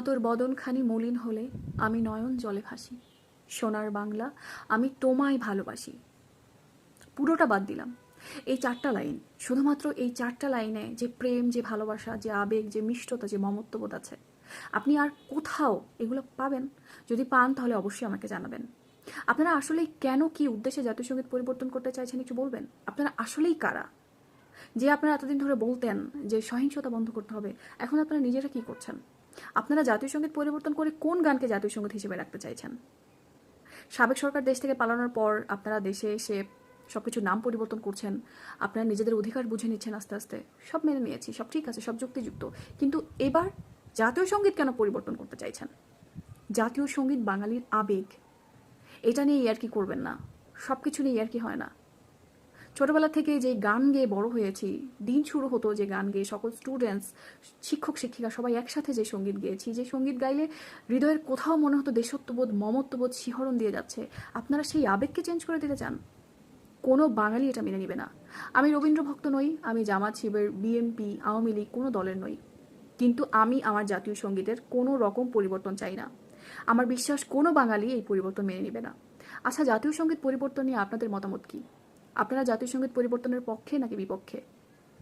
তোর বদনখানি মলিন হলে আমি নয়ন জলে ভাসি। সোনার বাংলা আমি তোমায় ভালোবাসি। পুরোটা বাদ দিলাম। এই চারটা লাইন, শুধুমাত্র এই চারটা লাইনে যে প্রেম, যে ভালোবাসা, যে আবেগ, যে মিষ্টতা, যে মমত্ববোধ আছে, আপনি আর কোথাও এগুলো পাবেন? যদি পান তাহলে অবশ্যই আমাকে জানাবেন। আপনারা আসলেই কেন কি উদ্দেশ্যে জাতীয় সংগীত পরিবর্তন করতে চাইছেন একটু বলবেন? আপনারা আসলেই কারা? যে আপনারা এতদিন ধরে বলতেন যে সহিংসতা বন্ধ করতে হবে, এখন আপনারা নিজেরা কি করছেন? আপনারা জাতীয় সংগীত পরিবর্তন করে কোন গানকে জাতীয় সংগীত হিসেবে রাখতে চাইছেন? সাবেক সরকার দেশ থেকে পালানোর পর আপনারা দেশে এসে সবকিছু নাম পরিবর্তন করছেন, আপনারা নিজেদের অধিকার বুঝে নিচ্ছেন আস্তে আস্তে, সব মেনে নিয়েছি, সব ঠিক আছে, সব যুক্তিযুক্ত। কিন্তু এবার জাতীয় সংগীত কেন পরিবর্তন করতে চাইছেন? জাতীয় সংগীত বাঙালির আবেগ, এটা নিয়ে ইয়ার্কি করবেন না সব কিছু নিয়ে ইয়ার্কি হয় না। ছোটবেলা থেকে যে গান গেয়ে বড় হয়েছি, দিন শুরু হতো যে গান গেয়ে সকল স্টুডেন্টস শিক্ষক, শিক্ষিকা সবাই একসাথে যে সংগীত গেয়েছি, যে সংগীত গাইলে হৃদয়ের কোথাও মনে হতো দেশত্ববোধ, মমত্ববোধ শিহরণ দিয়ে যাচ্ছে। আপনারা সেই আবেগকে চেঞ্জ করে দিতে চান? কোনো বাঙালি এটা মেনে নিবে না। আমি রবীন্দ্র ভক্ত নই, আমি জামাত শিবের বিএনপি আওয়ামী লীগ, কোনো দলের নই। কিন্তু আমি আমার জাতীয় সঙ্গীতের কোনো রকম পরিবর্তন চাই না। আমার বিশ্বাস কোনো বাঙালি এই পরিবর্তন মেনে নেবে না। আচ্ছা জাতীয় সংগীত পরিবর্তন নিয়ে আপনাদের মতামত কি? আপনারা জাতীয় সংগীত পরিবর্তনের পক্ষে নাকি বিপক্ষে?